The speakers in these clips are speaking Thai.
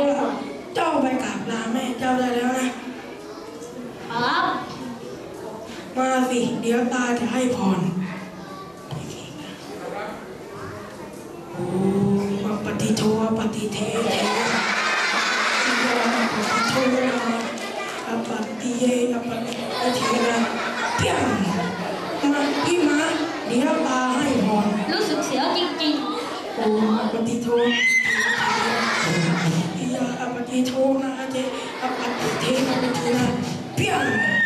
แล้เจ้าไปกราบลาแม่เจ้าได้แล้วนะ ครับ มาสิ เดี๋ยวตาจะให้พรโอ้ปฏิโทปฏิเทเทปฏิโทอปฏิเยปฏิเทนะเพียงมาพี่มาเดี๋ยวตาให้พรรู้สึกเสียวจริงๆโอ้ปฏิทู 전하게 아파트 대박이 되나 뿅!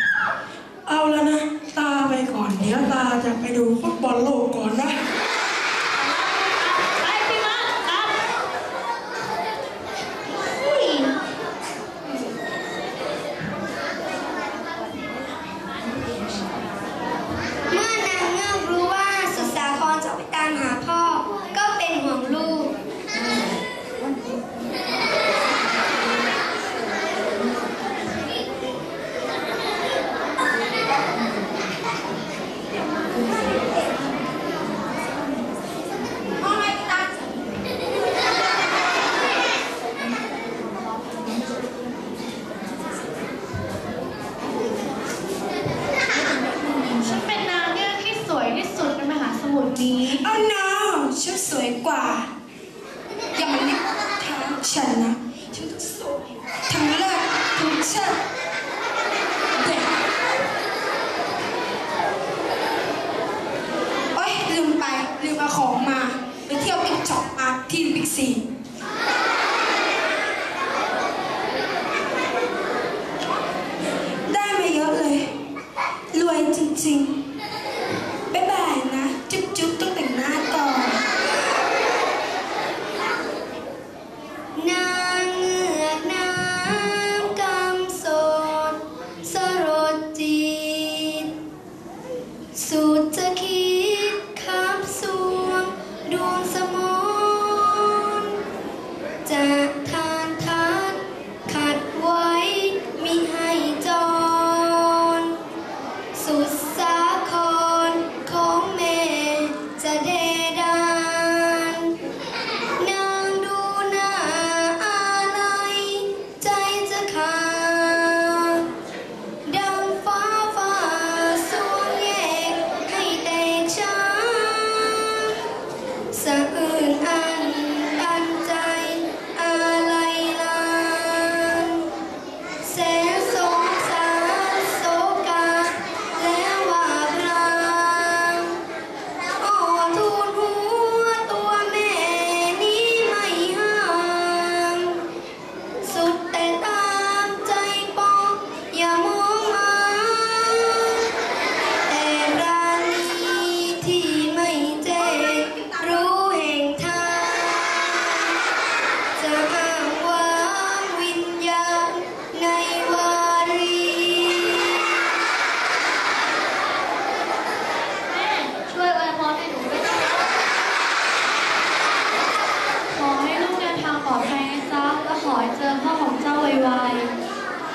자.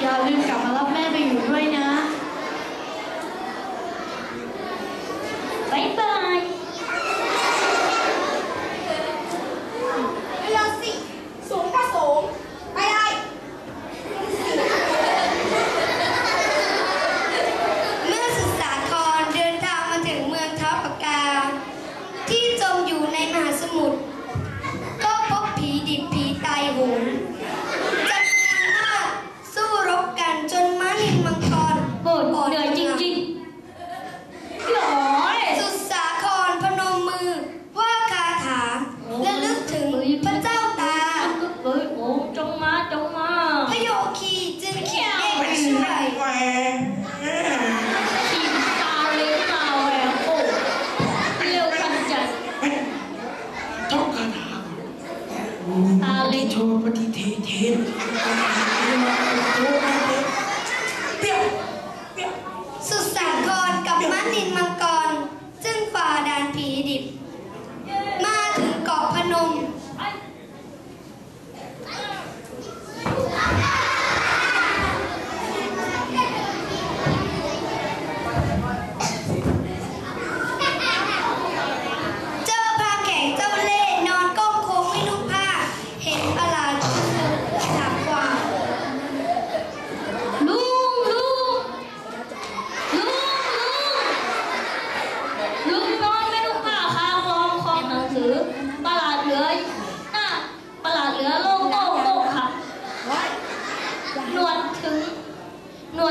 อย่าลืมกลับมารับแม่ไปอยู่ด้วย 我不听，听。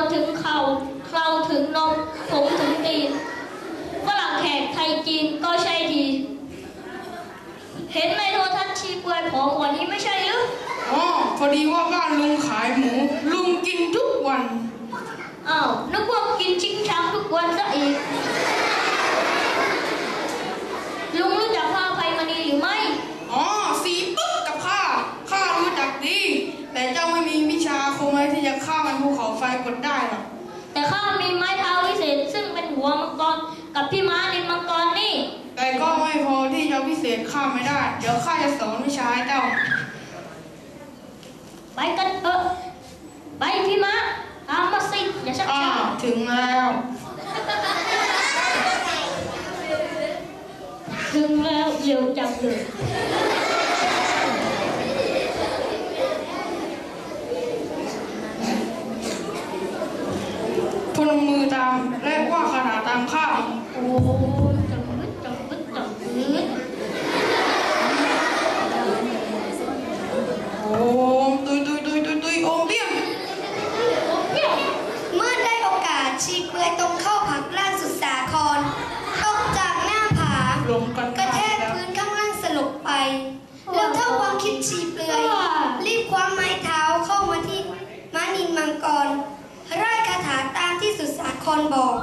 หนวดถึงเข่าเคราถึงนมผมถึงตีนฝรั่งแขกไทยจีนก็ใช่ดี เห็นในโทรทัศน์ชีเปลือยผอมกว่านี้ไม่ใช่หรืออ๋อพอดีว่าบ้านลุงขายหมู ลุงกินทุกวันอ้าวนึกว่ากินชิงช้างทุกวันซะอีก ลุงรู้จักพระอภัยมณีหรือไม่ อ๋อ สีปึ๊กกับข้า ข้ารู้จักดี แต่เจ้าไม่มีวิชาคงไว้ที่จะฆ่ามันภูเขาไฟกดได้หรอกแต่ข้ามีไม้เท้าวิเศษ ซึ่งเป็นหัวมังกรกับพี่ม้านินมังกรนี่ แต่ก็ไม่พอที่จะพิเศษข้าไม่ได้ เดี๋ยวข้าจะสอนวิชาให้เจ้า ไปกันเถอะไปพี่ม้าตามมาสิอย่าชักอ่าช้าถึงแล้วถึงแล้วเร็วจังเลย ลงกันกระแทกพื้นข้างล่างสลบไป แล้วเท่าความคิดชีเปลือย รีบคว้าไม้เท้าเข้ามาที่ม้านินมังกรร่ายคาถาตามที่สุดสาครบอก